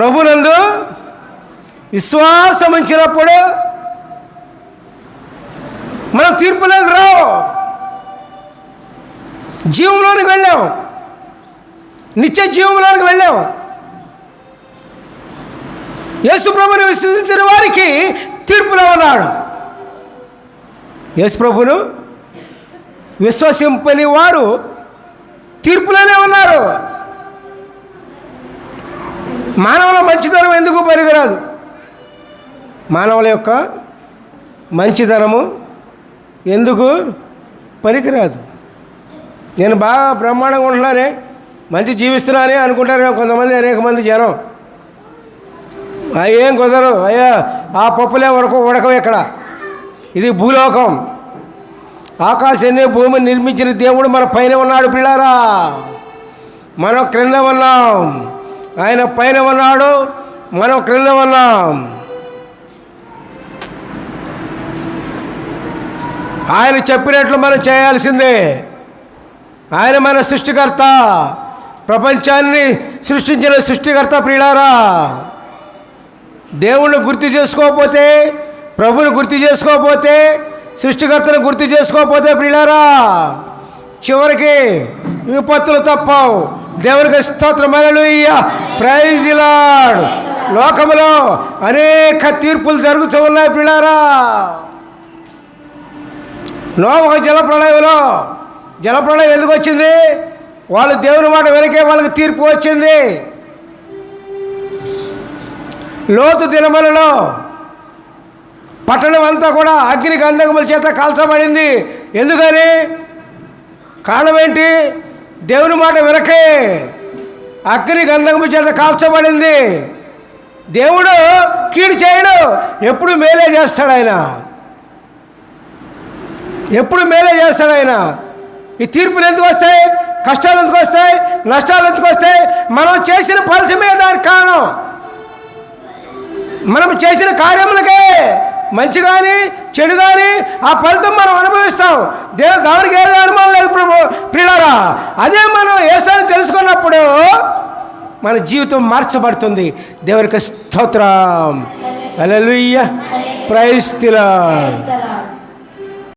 ప్రభునందు విశ్వాసం ఉంచినప్పుడు మనం తీర్పులోకి రావు. జీవంలోనికి వెళ్ళాం. నిత్య జీవంలోనికి వెళ్ళాం. యేసు ప్రభుని విశ్వసించిన వారికి తీర్పులో ఉన్నాడు. యేసుప్రభును విశ్వసింపని వారు తీర్పులోనే ఉన్నారు. మానవుల మంచితనం ఎందుకు పనికిరాదు మానవుల యొక్క మంచితనము ఎందుకు పనికిరాదు? నేను బాగా బ్రహ్మాండంగా ఉంటున్నానే మంచి జీవిస్తున్నానే అనుకుంటారు కొంతమంది అనేక మంది జనం. ఆ ఏం కుదరదు. అయ్యా ఆ పప్పులే ఉడక ఉడకం ఇక్కడ. ఇది భూలోకం. ఆకాశాన్ని భూమిని నిర్మించిన దేవుడు మన పైన ఉన్నాడు పిల్లారా. మనం క్రింద ఉన్నాం. ఆయన పైన ఉన్నాడు మనం క్రింద ఉన్నాం. ఆయన చెప్పినట్లు మనం చేయాల్సిందే. ఆయన మన సృష్టికర్త. ప్రపంచాన్ని సృష్టించిన సృష్టికర్త ప్రియులారా దేవుణ్ణి గుర్తు చేసుకోకపోతే ప్రభుని గుర్తు చేసుకోకపోతే సృష్టికర్తను గుర్తు చేసుకోకపోతే ప్రియులారా చివరికి విపత్తులు తప్పవు. దేవునికి స్తోత్రమైన ప్రైజ్ లాడ్ లోకములో అనేక తీర్పులు జరుగుతూ ఉన్నాయి పిల్లారా. నోవహ జలప్రళయంలో జలప్రళయం ఎందుకు వచ్చింది? వాళ్ళు దేవుని మాట వెనకే వాళ్ళకి తీర్పు వచ్చింది. లోతు దినములలో పట్టణం అంతా కూడా అగ్ని గంధకముల చేత కాల్చబడింది. ఎందుకని? కారణం ఏంటి? దేవుని మాట వెనకే అగ్ని గంధకముల చేత కాల్చబడింది. దేవుడు కీడు చేయడు. ఎప్పుడు మేలే చేస్తాడు ఆయన. ఎప్పుడు మేలే చేస్తాడు ఆయన. ఈ తీర్పులు ఎందుకు వస్తాయి? కష్టాలు ఎందుకు వస్తాయి? నష్టాలు ఎందుకు వస్తాయి? మనం చేసిన ఫలితమే దానికి కారణం. మనం చేసిన కార్యములకే మంచి కానీ చెడు కానీ ఆ ఫలితం మనం అనుభవిస్తాం. దేవుడు ఎవరికి ఏది అనుమానం లేదు ప్రభు. అదే మనం ఏసారి తెలుసుకున్నప్పుడు మన జీవితం మార్చబడుతుంది. దేవునికి స్తోత్రం. అలలుయ్య ప్రైస్తిలా